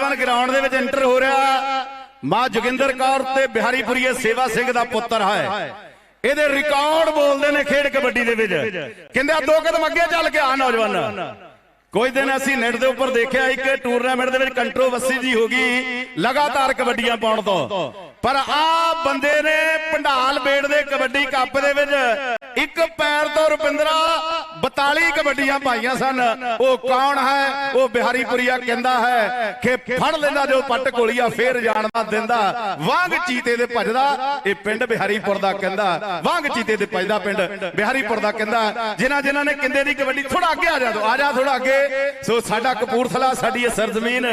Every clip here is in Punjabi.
ਨੌਜਵਾਨ ਗਰਾਊਂਡ ਦੇ ਵਿੱਚ ਐਂਟਰ ਹੋ ਰਿਹਾ ਮਾਂ ਜੋਗਿੰਦਰ ਕੌਰ ਤੇ ਬਿਹਾਰੀਪੁਰੀਏ ਸੇਵਾ ਸਿੰਘ ਦਾ ਪੁੱਤਰ ਹੈ। ਇਹਦੇ ਰਿਕਾਰਡ ਬੋਲਦੇ ਨੇ ਖੇਡ ਕਬੱਡੀ ਦੇ ਵਿੱਚ। ਕਹਿੰਦੇ ਆ, ਦੋ ਕਦਮ ਅੱਗੇ ਚੱਲ ਕੇ ਆ ਨੌਜਵਾਨ। ਕੋਈ ਦਿਨ ਅਸੀਂ ਨੈਟ ਦੇ ਉੱਪਰ ਦੇਖਿਆ ਇੱਕ ਟੂਰਨਾਮੈਂਟ ਦੇ ਵਿੱਚ ਕੰਟਰੋਵਰਸੀ ਜੀ ਹੋ ਗਈ, ਲਗਾਤਾਰ ਕਬੱਡੀਆਂ ਪਾਉਣ ਤੋਂ। ਪਰ ਆ ਬੰਦੇ ਨੇ ਪੰਡਾਲ ਬੇੜ ਦੇ ਕਬੱਡੀ ਕੱਪ ਦੇ ਵਿੱਚ ਇੱਕ ਪੈਰ ਤੋਂ ਰੁਪਿੰਦਰਾ 42 ਕਬੱਡੀਆਂ ਪਾਈਆਂ ਸਨ। ਉਹ ਕੌਣ ਹੈ? ਉਹ ਬਿਹਾਰੀਪੁਰੀਆ ਕਹਿੰਦਾ ਹੈ ਕਿ ਫੜ ਲੈਂਦਾ ਜੋ ਪੱਟ ਕੋਲੀਆ ਫੇਰ ਜਾਣਦਾ ਦਿੰਦਾ। ਵਾਂਗ ਚੀਤੇ ਦੇ ਭਜਦਾ ਇਹ ਪਿੰਡ ਬਿਹਾਰੀਪੁਰ ਦਾ ਕਹਿੰਦਾ। ਵਾਂਗ ਚੀਤੇ ਦੇ ਭਜਦਾ ਪਿੰਡ ਬਿਹਾਰੀਪੁਰ ਦਾ ਕਹਿੰਦਾ। ਜਿਨ੍ਹਾਂ ਜਿਨ੍ਹਾਂ ਨੇ ਕਿੰਦੇ ਦੀ ਕਬੱਡੀ ਥੋੜਾ ਅੱਗੇ ਆ ਜਾ ਦੋ ਆ ਜਾ ਥੋੜਾ ਅੱਗੇ। ਸੋ ਸਾਡਾ ਕਪੂਰਥਲਾ ਸਾਡੀ ਇਹ ਸਰਜ਼ਮੀਨ।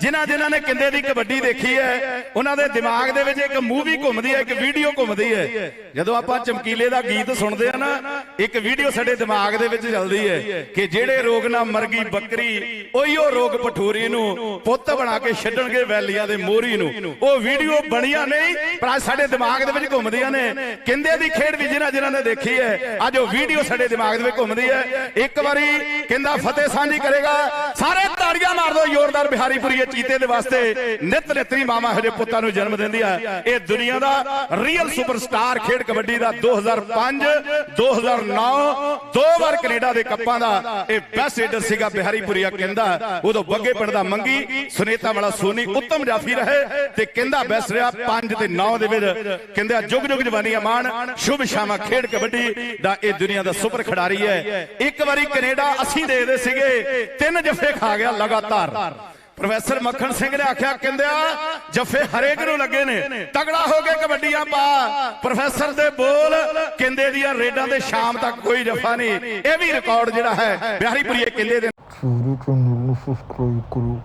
ਜਿਨ੍ਹਾਂ ਜਿਨ੍ਹਾਂ ਨੇ ਕਿੰਦੇ ਦੀ ਕਬੱਡੀ ਦੇਖੀ ਹੈ ਉਹਨਾਂ ਦੇ ਦਿਮਾਗ ਦੇ ਵਿੱਚ ਇੱਕ ਮੂਵੀ ਘੁੰਮਦੀ ਹੈ ਇੱਕ ਵੀਡੀਓ ਘੁੰਮਦੀ ਹੈ। ਜਦੋਂ ਆਪਾਂ ਚਮਕੀਲੇ ਦਾ ਗੀਤ ਸੁਣਦੇ ਆ ਨਾ ਇੱਕ ਵੀਡੀਓ ਸਾਡੇ ਦਿਮਾਗ ਦੇ ਵਿੱਚ ਚੱਲਦੀ ਹੈ ਕਿ ਜਿਹੜੇ ਰੋਗ ਨਾਲ ਮਰ ਗਈ ਬੱਕਰੀ, ਉਹੀ ਰੋਗ ਪਠੂਰੀ ਨੂੰ ਪੁੱਤ ਬਣਾ ਕੇ ਛੱਡਣਗੇ ਵੈਲੀਆਂ ਦੇ ਮੋਰੀ ਨੂੰ। ਉਹ ਵੀਡੀਓ ਬਣੀਆਂ ਨਹੀਂ, ਪਰ ਅੱਜ ਸਾਡੇ ਦਿਮਾਗ ਦੇ ਵਿੱਚ ਘੁੰਮਦੀਆਂ ਨੇ। ਕਿੰਦੇ ਦੀ ਖੇਡ ਵੀ ਜਿਹਨਾਂ ਜਿਹਨਾਂ ਨੇ ਦੇਖੀ ਹੈ, ਅੱਜ ਉਹ ਵੀਡੀਓ ਸਾਡੇ ਦਿਮਾਗ ਦੇ ਵਿੱਚ ਘੁੰਮਦੀ ਹੈ। ਇੱਕ ਵਾਰੀ ਕਹਿੰਦਾ ਫਤਿਹ ਸਾਂਝੀ ਕਰੇਗਾ। ਸਾਰੇ ਤਾੜੀਆਂ ਮਾਰ ਦਿਓ ਜ਼ੋਰਦਾਰ ਬਿਹਾਰੀਪੁਰੀਏ ਚੀਤੇ ਦੇ ਵਾਸਤੇ ਨਿਤ ਨਿਤਰੀ ਮਾਮਾ ਹਜੇ ਪੁੱਤਾਂ ਨੂੰ ਜਨਮ ਦਿੰਦੀ ਆ। ਇਹ ਦੁਨੀਆ ਦਾ ਰੀਅਲ ਸੁਪਰਸਟਾਰ ਖੇਡ ਕਬੱਡੀ ਦਾ 2005 2009 ਦੋ ਵਾਰ ਕੈਨੇਡਾ ਦੇ ਕੱਪਾਂ ਦਾ ਇਹ ਬੈਸਟ ਏਡਰ ਸੀਗਾ ਬਿਹਾਰੀਪੁਰੀਆ ਕਹਿੰਦਾ। ਉਦੋਂ ਬੱਗੇ ਪਿੰਡ ਦਾ ਮੰਗੀ, ਸੁਨੇਤਾ ਵਾਲਾ ਸੋਨੀ ਉੱਤਮ ਜਾਫੀ ਰਹੇ ਤੇ ਕਹਿੰਦਾ ਬੈਸਟ ਰਿਹਾ 5 ਤੇ 9 ਦੇ ਵਿੱਚ। ਕਹਿੰਦਾ ਜੁਗ ਜੁਗ ਜਵਾਨੀ ਅਮਾਨ ਸ਼ੁਭ ਸ਼ਾਮਾ ਖੇਡ ਕਬੱਡੀ ਦਾ ਇਹ ਦੁਨੀਆ ਦਾ ਸੁਪਰ ਖਿਡਾਰੀ ਹੈ। ਇੱਕ ਵਾਰੀ ਕੈਨੇਡਾ ਅਸੀਂ ਦੇਖਦੇ ਸੀਗੇ। ਤਿੰਨ ਜੱਫੇ ਖਾ ਗਿਆ ਲਗਾਤਾਰ। ਪ੍ਰੋਫੈਸਰ ਮੱਖਣ ਸਿੰਘ ਨੇ ਆਖਿਆ, ਕਹਿੰਦਿਆ, ਜੱਫੇ ਹਰੇਕ ਨੂੰ ਲੱਗੇ ਨੇ। ਤਗੜਾ ਹੋ ਕੇ ਕਬੱਡੀਆਂ ਪਾ। ਪ੍ਰੋਫੈਸਰ ਦੇ ਬੋਲ ਕਹਿੰਦੇ ਦੀਆਂ ਰੇਡਾਂ ਤੇ ਸ਼ਾਮ ਤੱਕ ਕੋਈ ਜੱਫਾ ਨਹੀਂ। ਇਹ ਵੀ ਰਿਕਾਰਡ ਜਿਹੜਾ ਹੈ ਬਿਹਾਰੀਪੁਰੀਏ ਕਹਿੰਦੇ ਦੇ ਮੇਰੇ ਚੈਨਲ ਨੂੰ ਸਬਸਕ੍ਰਾਈਬ ਕਰੋ।